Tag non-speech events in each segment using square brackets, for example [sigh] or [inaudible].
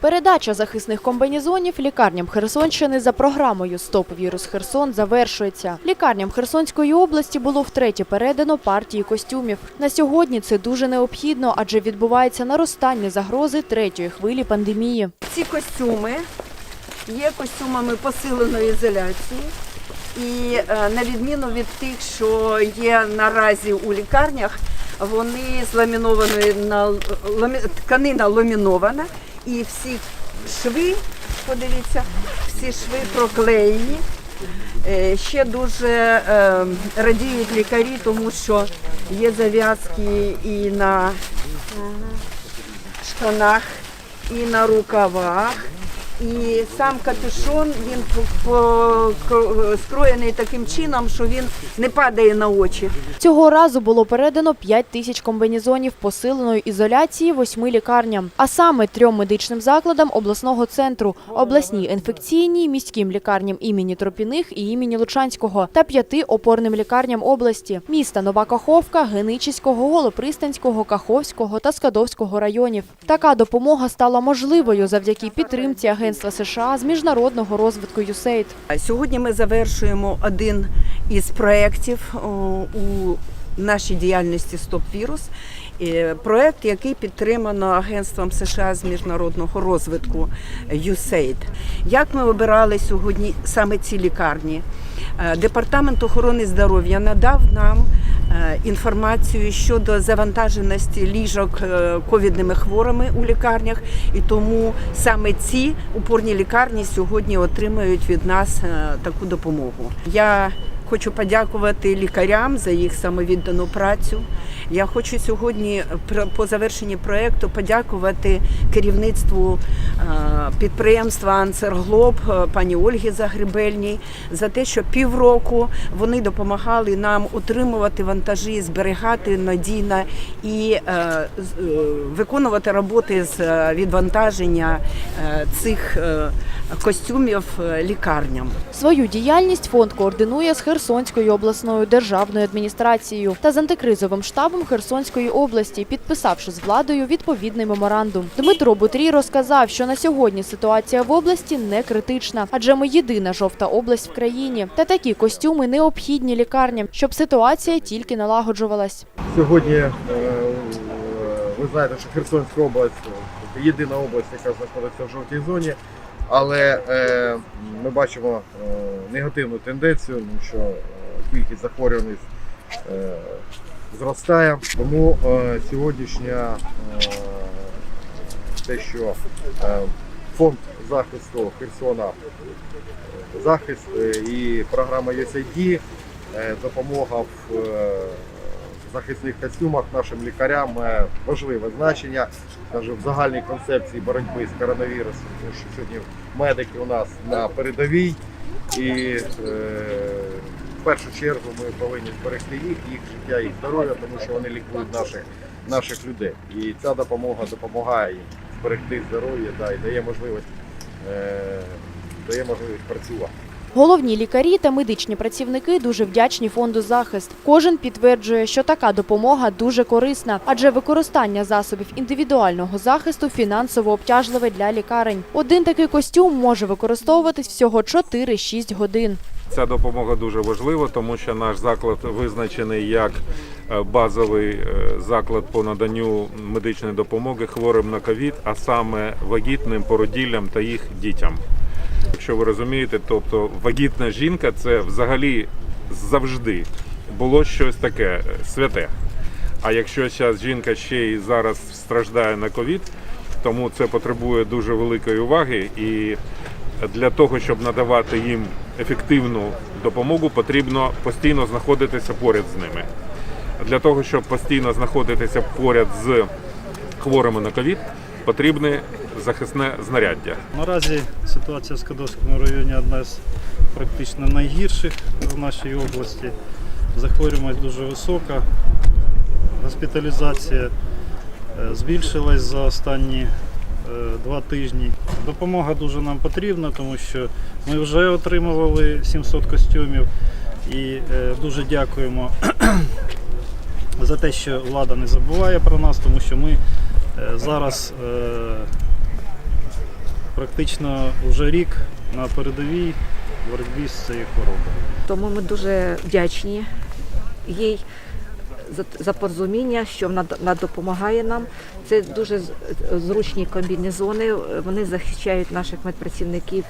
Передача захисних комбінезонів лікарням Херсонщини за програмою Стоп вірус Херсон завершується. Лікарням Херсонської області було втретє передано партії костюмів. На сьогодні це дуже необхідно, адже відбувається наростання загрози третьої хвилі пандемії. Ці костюми є костюмами посиленої ізоляції. І е, на відміну від тих, що є наразі у лікарнях, вони з ламінованої на тканина ламінована, і всі шви, подивіться, всі шви проклеєні. Е, Ще дуже е, радіють лікарі, тому що є зав'язки і на штанах, і на рукавах. І сам капюшон він скроєний таким чином, що він не падає на очі. Цього разу було передано 5 тисяч комбінезонів посиленої ізоляції восьми лікарням, а саме трьом медичним закладам обласного центру, обласній інфекційній, міським лікарням імені Тропіних і імені Лучанського та п'яти опорним лікарням області – міста Нова Каховка, Геничиського, Голопристанського, Каховського та Скадовського районів. Така допомога стала можливою завдяки підтримці Агентства США з міжнародного розвитку USAID. Сьогодні ми завершуємо один із проєктів у нашій діяльності Стоп Вірус. Е, Проєкт, який підтримано Агентством США з міжнародного розвитку USAID. Як ми обирали сьогодні саме ці лікарні? Е, Департамент охорони здоров'я надав нам е, інформацію щодо завантаженості ліжок е, ковідними хворими у лікарнях, і тому саме ці упорні лікарні сьогодні отримують від нас таку допомогу. Я Хочу подякувати лікарям за їх самовіддану працю. Я хочу сьогодні по завершенні проєкту подякувати керівництву е, підприємства Ансерглоб е, пані Ольгі Загребельній за те, що півроку вони допомагали нам утримувати вантажі, зберігати надійно і е, виконувати роботи з відвантаження цих костюмів лікарням. Свою діяльність фонд координує з Херсонською обласною державною адміністрацією та з антикризовим штабом Херсонської області, підписавши з владою відповідний меморандум. Дмитро Бутрій розказав, що на сьогодні ситуація в області не критична, адже ми єдина жовта область в країні. Та такі костюми необхідні лікарням, щоб ситуація тільки налагоджувалась. Сьогодні е, ви знаєте, що Херсонська область е, єдина область, яка знаходиться в жовтій зоні, але е, ми бачимо е, негативну тенденцію, тому що е, кількість захворюваних е, зростає. Тому е, сьогоднішня е, те, що е, фонд захисту Херсона е, захист е, і програма USAID, е, допомога в е, захисних костюмах нашим лікарям має важливе значення каже, в загальній концепції боротьби з коронавірусом, тому що сьогодні медики у нас на передовій і е, в першу чергу ми повинні зберегти їх, їх життя, їх здоров'я, тому що вони лікують наших, наших людей. І ця допомога допомагає їм зберегти здоров'я да, і дає можливість, е, дає можливість працювати. Головні лікарі та медичні працівники дуже вдячні фонду захист. Кожен підтверджує, що така допомога дуже корисна, адже використання засобів індивідуального захисту фінансово обтяжливе для лікарень. Один такий костюм може використовуватись всього 4-6 годин. Ця допомога дуже важлива, тому що наш заклад визначений як е, базовий е, заклад по наданню медичної допомоги хворим на ковід, а саме вагітним породіллям та їх дітям. Якщо ви розумієте, тобто вагітна жінка це взагалі завжди було щось таке е, святе. А якщо зараз жінка ще й зараз страждає на ковід, тому це потребує дуже великої уваги і для того, щоб надавати їм ефективну допомогу, потрібно постійно знаходитися поряд з ними. Для того, щоб постійно знаходитися поряд з хворими на ковід, потрібне захисне знаряддя. Наразі ситуація в Скадовському районі одна з практично найгірших в нашій області. Захворюваність дуже висока, госпіталізація е, збільшилась за останні е, два тижні. Допомога дуже нам потрібна, тому що ми вже отримували 700 костюмів і е, дуже дякуємо [clears throat] за те, що влада не забуває про нас, тому що ми зараз е, практично вже рік на передовій боротьбі з цією хворобою. Тому ми дуже вдячні їй за, порозуміння, що вона допомагає нам. Це дуже зручні комбінезони. Вони захищають наших медпрацівників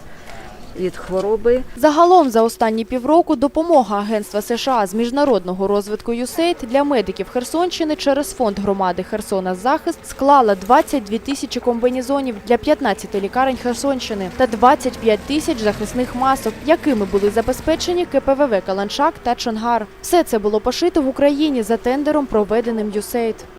від хвороби. Загалом за останні півроку допомога Агентства США з міжнародного розвитку USAID для медиків Херсонщини через фонд громади Херсона Захист склала 22 тисячі комбінезонів для 15 лікарень Херсонщини та 25 тисяч захисних масок, якими були забезпечені КПВВ Каланчак та Чонгар. Все це було пошито в Україні за тендером, проведеним USAID.